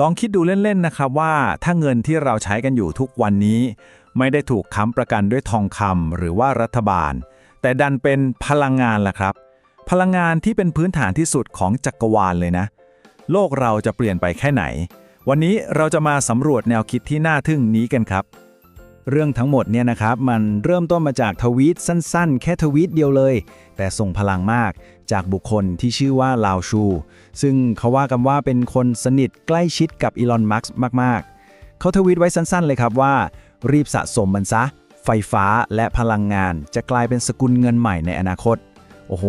ลองคิดดูเล่นๆนะครับว่าถ้าเงินที่เราใช้กันอยู่ทุกวันนี้ ไม่ได้ถูกค้ำประกันด้วยทองคำหรือว่ารัฐบาล แต่ดันเป็นพลังงานล่ะครับ พลังงานที่เป็นพื้นฐานที่สุดของจักรวาลเลยนะ โลกเราจะเปลี่ยนไปแค่ไหน วันนี้เราจะมาสำรวจแนวคิดที่น่าทึ่งนี้กันครับ เรื่องทั้งหมดเนี่ยนะครับมันเริ่มต้นมาจากทวีตสั้นๆ แค่ทวีตเดียวเลย แต่ส่งพลังมากจากบุคคลที่ชื่อว่าลาวชู ซึ่งเขาว่ากันว่าเป็นคนสนิทใกล้ชิดกับอีลอนมัสก์มากๆ เขาทวีตไว้สั้นๆ เลยครับว่า รีบสะสมมันซะ ไฟฟ้าและพลังงานจะกลายเป็นสกุลเงินใหม่ในอนาคต โอ้โห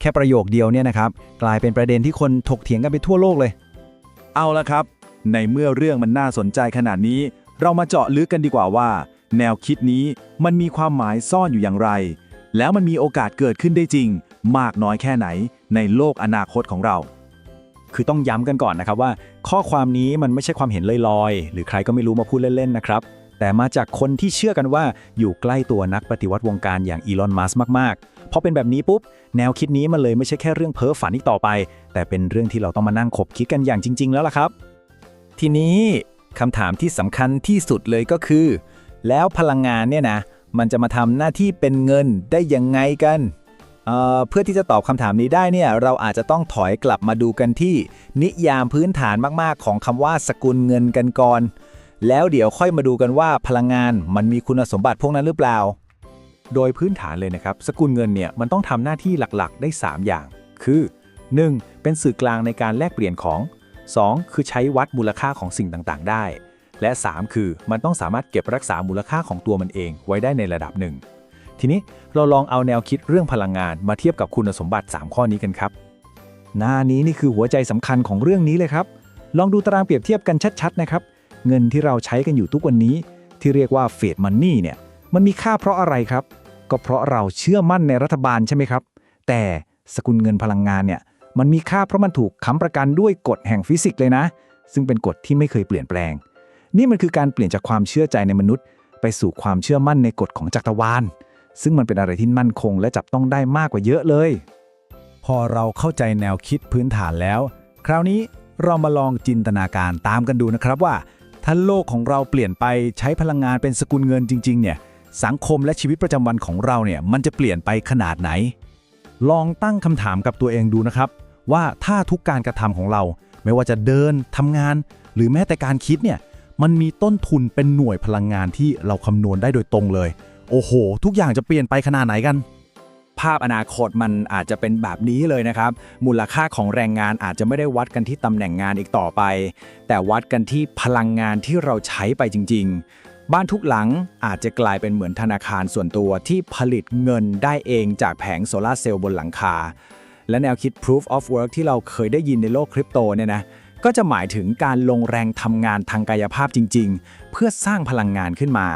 แค่ประโยคเดียวเนี่ยนะครับกลายเป็นประเด็นที่คนถกเถียงกันไปทั่วโลกเลย เอาละครับ ในเมื่อเรื่องมันน่าสนใจขนาดนี้ เรามาเจาะลึกกันดีกว่าว่า แนวคิดนี้มันมีความหมายซ่อนอยู่อย่างไร แล้วมันมีโอกาสเกิดขึ้นได้จริง มากน้อยแค่ไหน ในโลกอนาคตของเรา คือต้องย้ำกันก่อนนะครับว่า ข้อความนี้มันไม่ใช่ความเห็นลอยๆ หรือใครก็ไม่รู้มาพูดเล่นๆนะครับแต่มาจากคนที่เชื่อกันว่าอยู่ใกล้ตัวนักปฏิวัติวงการอย่างอีลอนมัสมากๆพอเป็นแบบนี้ปุ๊บ แนวคิดนี้มันเลยไม่ใช่แค่เรื่องเพ้อฝันอีกต่อไป แต่เป็นเรื่องที่เราต้องมานั่งคบคิดกันอย่างจริง ๆ แล้วล่ะครับ ทีนี้ คำถามที่สำคัญที่สุดเลยก็คือ แล้วพลังงานเนี่ยนะ มันจะมาทำหน้าที่เป็นเงินได้ยังไงกันเเพื่อที่จะตอบคำถามนี้ได้เนี่ย เราอาจจะต้องถอยกลับมาดูกันที่ นิยามพื้นฐานมาก ๆ ของคำว่าสกุลเงินกันก่อน แล้วเดี๋ยวค่อยมาดูกันว่าพลังงานมันมีคุณสมบัติพวกนั้นหรือเปล่า โดยพื้นฐานเลยนะครับ สกุลเงินเนี่ยมันต้องทำหน้าที่หลักๆ ได้ 3 อย่าง คือ 1. เป็นสื่อกลางในการแลกเปลี่ยนของ 2. คือใช้วัดมูลค่าของสิ่งต่างๆ ได้ และ 3 คือมันต้องสามารถเก็บรักษามูลค่าของตัวมันเองไว้ได้ในระดับหนึ่ง ทีนี้เราลองเอาแนวคิดเรื่องพลังงานมาเทียบกับคุณสมบัติ 3 ข้อนี้กันครับ หน้านี้นี่คือหัวใจสำคัญของเรื่องนี้เลยครับ ลองดูตารางเปรียบเทียบกันชัดๆนะครับ เงินที่เราใช้กันอยู่ทุกวันนี้ ที่เรียกว่าเฟดมันนี่เนี่ย มันมีค่าเพราะอะไรครับ ก็เพราะเราเชื่อมั่นในรัฐบาลใช่ไหมครับ แต่สกุลเงินพลังงานเนี่ย มันมีค่าเพราะมันถูกค้ำประกันด้วยกฎแห่งฟิสิกส์เลยนะ ซึ่งเป็นกฎที่ไม่เคยเปลี่ยนแปลง นี่มันคือการเปลี่ยนจากความเชื่อใจในมนุษย์ ไปสู่ความเชื่อมั่นในกฎของจักรวาล ซึ่งมันเป็นอะไรที่มั่นคง และจับต้องได้มากกว่าเยอะเลย พอเราเข้าใจแนวคิดพื้นฐานแล้ว คราวนี้เรามาลองจินตนาการตามกันดูนะครับว่าถ้าโลกของเราเปลี่ยนไปใช้พลังงานเป็นสกุลเงินจริง ๆ เนี่ย สังคมและชีวิตประจำวันของเราเนี่ย มันจะเปลี่ยนไปขนาดไหน ลองตั้งคำถามกับตัวเองดูนะครับ ว่าถ้าทุกการกระทำของเรา ไม่ว่าจะเดินทำงาน หรือแม้แต่การคิดเนี่ยมันมีต้นทุนเป็นหน่วยพลังงานที่เราคำนวณได้โดยตรงเลย โอ้โห ทุกอย่างจะเปลี่ยนไปขนาดไหนกัน ภาพอนาคตมันอาจจะเป็นแบบนี้เลยนะครับ มูลค่าของแรงงานอาจจะไม่ได้วัดกันที่ตำแหน่งงานอีกต่อไป แต่วัดกันที่พลังงานที่เราใช้ไปจริง ๆ บ้านทุกหลังอาจจะกลายเป็นเหมือนธนาคารส่วนตัวที่ผลิตเงินได้เองจากแผงโซลาเซลล์บนหลังคา และแนวคิด proof of work ที่เราเคยได้ยินในโลกคริปโตเนี่ยนะก็จะหมายถึงการลงแรงทำงานทางกายภาพจริง ๆ เพื่อสร้างพลังงานขึ้นมา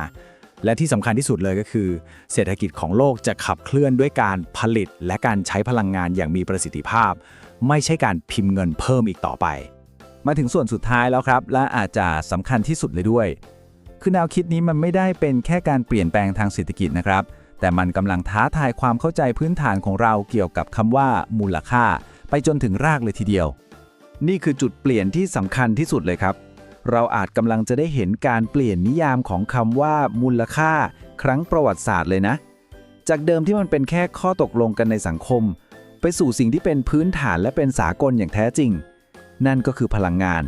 และที่สำคัญที่สุดเลยก็คือ เศรษฐกิจของโลกจะขับเคลื่อนด้วยการผลิต และการใช้พลังงานอย่างมีประสิทธิภาพ ไม่ใช่การพิมพ์เงินเพิ่มอีกต่อไป มาถึงส่วนสุดท้ายแล้วครับ และอาจจะสำคัญที่สุดเลยด้วย คือแนวคิดนี้มันไม่ได้เป็นแค่การเปลี่ยนแปลงทางเศรษฐกิจนะครับ แต่มันกำลังท้าทายความเข้าใจพื้นฐานของเราเกี่ยวกับคำว่า มูลค่า ไปจนถึงรากเลยทีเดียว นี่คือจุดเปลี่ยนที่สำคัญที่สุดเลยครับ เราอาจกำลังจะได้เห็นการเปลี่ยนนิยามของคำว่า มูลค่า ครั้งประวัติศาสตร์เลยนะ จากเดิมที่มันเป็นแค่ข้อตกลงกันในสังคม ไปสู่สิ่งที่เป็นพื้นฐานและเป็นสากลอย่างแท้จริง นั่นก็คือพลังงาน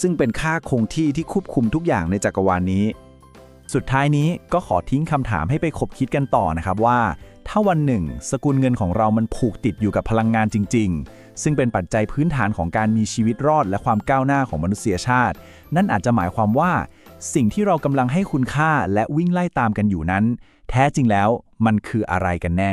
ซึ่งเป็นค่าคงที่ที่ควบคุมทุกอย่างในจักรวาลนี้ สุดท้ายนี้ก็ขอทิ้งคำถามให้ไปคบคิดกันต่อนะครับว่า ถ้าวันหนึ่ง สกุลเงินของเรามันผูกติดอยู่กับพลังงานจริง ๆ ซึ่งเป็นปัจจัยพื้นฐานของการมีชีวิตรอดและความก้าวหน้าของมนุษยชาติ นั่นอาจจะหมายความว่า สิ่งที่เรากำลังให้คุณค่าและวิ่งไล่ตามกันอยู่นั้น แท้จริงแล้วมันคืออะไรกันแน่